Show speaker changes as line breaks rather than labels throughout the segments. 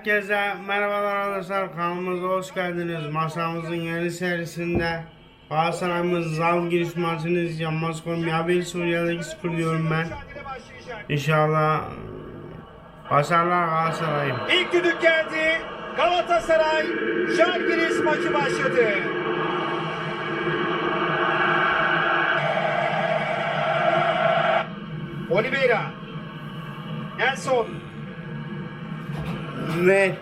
Herkese merhabalar arkadaşlar kanalımıza hoş geldiniz. Masamızın yeni serisinde Galatasaray'ımız zal giriş maçını izleyeceğim. Moskova Miyabil Suriye'deki sıfır diyorum ben. İnşallah başarılar Galatasaray'ım.
İlk düdük geldi. Galatasaray Žalgiris maçı başladı. Oliveira. Nelson.
Ver,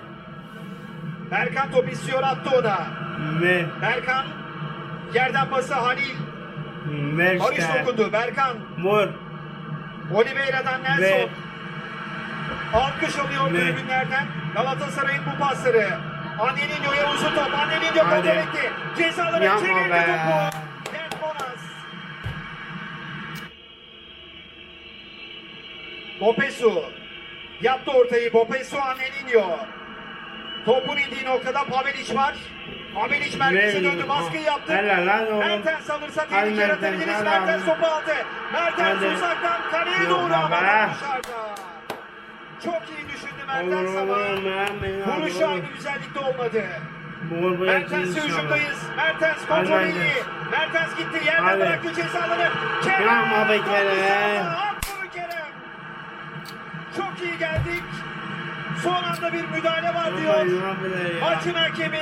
Berkan top istiyor attı ona.
ver,
Berkan. Yerden pası Halil.
ver
Barış dokundu. Berkan.
Vur.
Oliveira'dan Nelson.
Ve-
Alkış alıyor
Ve-
tribünlerden. Galatasaray'ın bu pasları. Angelinho'ya uzun top. Angelinho
Hadi.
kontrol etti. Cezalara çevirdi
be.
topu. Bopesu. Yaptı ortayı. Bopesu Angelinho. Topun indiği noktada Pavelic var. Pavelic merkeze döndü. Baskıyı yaptı. Mertens alırsa tehlike yaratabiliriz. Mertens topu aldı. Mertens uzaktan kaleye doğru ama dışarıda. Çok iyi düşündü Mertens ama vuruş aynı güzellikte olmadı. Mertens'e hücumdayız. Mertens kontrolü iyi. Mertens gitti. Yerden bıraktı cezaları. Kerem.
Yapma be
Çok iyi geldik. Son anda bir müdahale var diyor. Maçın hakemi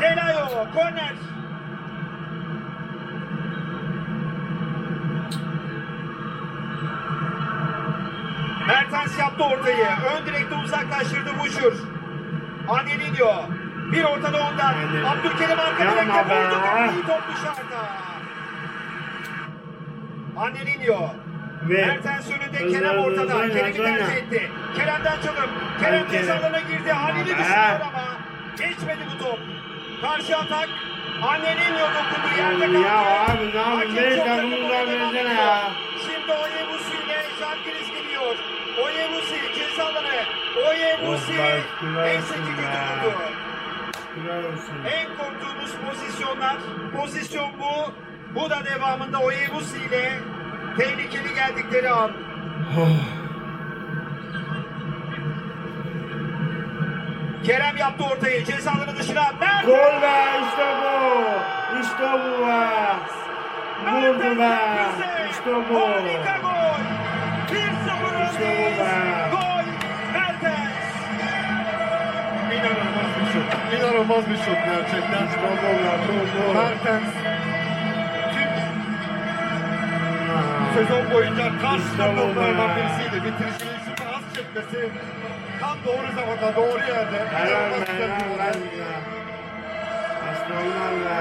Delayo. Korner. Mertens yaptı ortayı. Ön direkte uzaklaştırdı Buşur. Angelinho. Bir ortada ondan. Abdülkerim arka direkte vurdu. İyi top dışarıda. Angelinho.
Ve-
Mertens önünde Kerem ortada. Kerem'i tercih etti. Kerem'den çalım. Kerem
Kerem.
cezalarına girdi. Halil'i düşünüyor ama geçmedi bu top. Karşı atak. Angelinho dokundu yerde kaldı.
Ya abi ne yapayım? Beni takımımdan versene ya.
Şimdi Oyebusi ile Žalgiris geliyor. Oyebusi ceza alanı. Oyebusi neyse ki kötü
olsun.
En korktuğumuz pozisyonlar. Pozisyon bu. Bu da devamında Oyebusi ile tehlikeli geldikleri an. Kerem yaptı ortayı. Ceza alanı dışına. Mertens!
Gol be işte bu. İşte bu be. Vurdu be. İşte bu.
Harika gol. 1-0
İşte bu
öndeyiz.
be.
Gol. Mertens.
İnanılmaz bir şut. İnanılmaz bir şut gerçekten.
İşte bu be. Bu bu.
Mertens sezon boyunca toplardan
be.
birisiydi. Bitiriciliği şutu az çekmesi tam doğru zamanda doğru yerde.
Helal be. Helal be. Aslanlar be.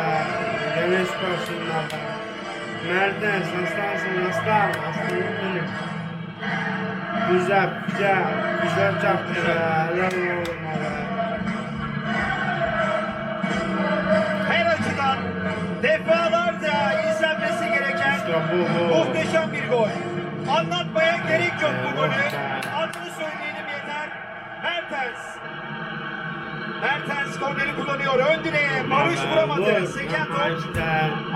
Gene süpersinler be. Mertens aslansın aslan. Aslanım benim. Güzel güzel. Güzel çarptı be. Helal be.
Her açıdan defalarca muhteşem bir gol. Anlatmaya gerek yok bu golü. Adını söyleyelim yeter. Mertens. Mertens golleri kullanıyor. Ön direğe. Barış vuramadı. Seken top.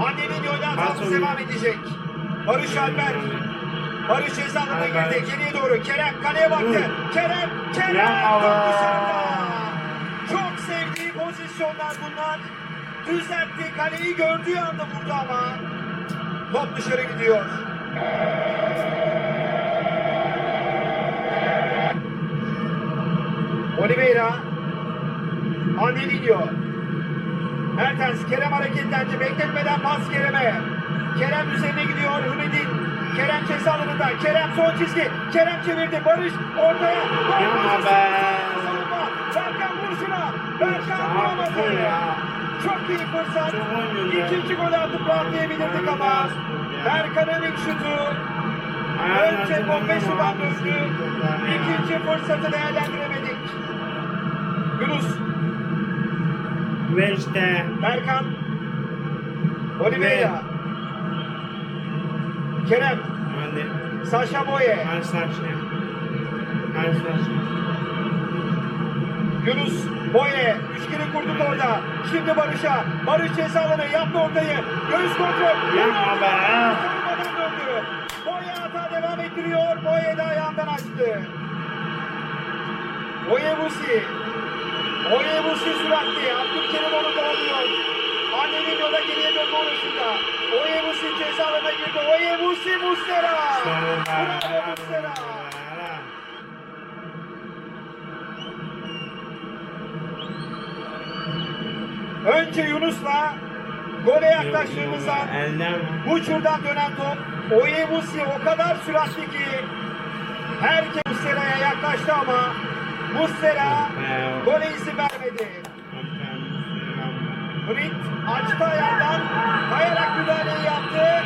Annenin yolda hatamız
Nasıl?
devam edecek. Barış Alper. Barış ceza alanına girdi. Geriye doğru. Kerem kaleye baktı. Kerem. Kerem. Çok sevdiği pozisyonlar bunlar. Düzeltti. Kaleyi gördüğü anda vurdu ama. Top dışarı gidiyor. Oliveira. Angelinho. Mertens Kerem hareketlendi. Bekletmeden pas Kerem'e. Kerem üzerine gidiyor. Ümidin. Kerem ceza alanında. Kerem son çizgi. Kerem çevirdi. Barış ortaya.
Yapma be.
Savunma. Berkan vuruşuna. Berkan vuramadı.
ya.
Çok iyi fırsat. İkinci golü atıp rahatlayabilirdik ama. Berkan'ın ilk şutu önce Bombesi'den döndü. İkinci fırsatı değerlendiremedik. Yunus
Ve işte.
Berkan Oliveira Kerem. Saşa Boye
saçma.
Yunus Boye üçgeni kurduk orada şimdi Barış'a Barış ceza alanı yaptı ortayı göğüs kontrol
Yapma be.
Boye hata devam ettiriyor Boye de ayağından açtı Boye Busi Oyebusi süratli. Abdülkerim onu doğruyor. Annenin yola geriye dönme uğraşında. Oyebusi ceza alanına girdi. Oyebusi Mustera. Bravo Mustera. Önce Yunus'la gole yaklaştığımız an
Elden
Buçur'dan dönen top Oyebusi o kadar süratli ki herkes Mustera'ya yaklaştı ama Mustera gole izin vermedi. Brit açtı ayağından kayarak müdahaleyi yaptı.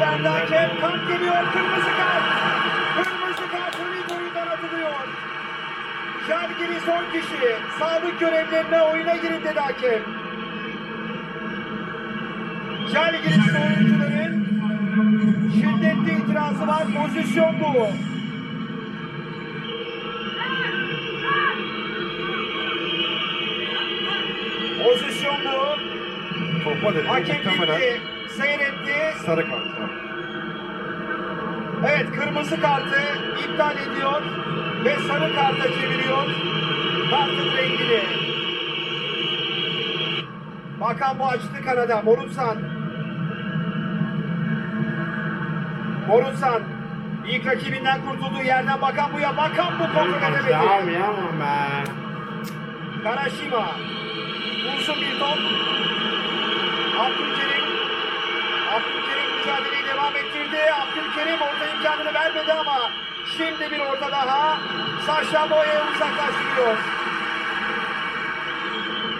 Verdi hakem. Kart geliyor. Kırmızı kart. Şarkiri son kişi. Sağlık görevlerine oyuna girin dedi hakem. Jalgiris oyuncuların şiddetli itirazı var. Pozisyon bu. Pozisyon bu.
Topa dedi.
Hakem gitti. Seyretti.
sarı kart.
Evet kırmızı kartı iptal ediyor ve sarı karta çeviriyor kartın rengini. Bakan bu açtı kanada Morutsan. Morutsan ilk rakibinden kurtulduğu yerden bakan buya bakan bu kontrol edemedi. Karashima uzun bir top. Abdülkerim Abdülkerim mücadeleyi devam ettirdi. Abdülkerim orta imkanını vermedi ama şimdi bir orta daha Saşa Boya'ya uzaklaştırıyor.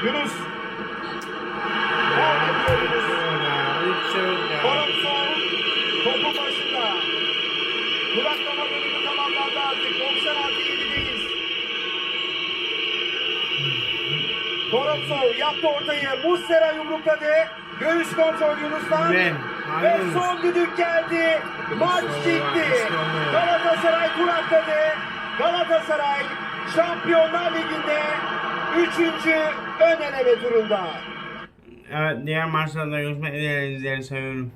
Yunus. Yapıyor Yunus. Koromsov topun başında. Duraklama bölümü tamamlandı artık. 90 artı 7'deyiz. Koromsov yaptı ortayı. Muslera yumrukladı. Göğüs kontrol Yunus'tan.
Ve-
Ve son düdük geldi. Maç
Yunus olmaz.
Galatasaray Şampiyonlar Ligi'nde 3. ön eleme turunda.
Evet diğer maçlarda görüşmek üzere. Sizleri seviyorum.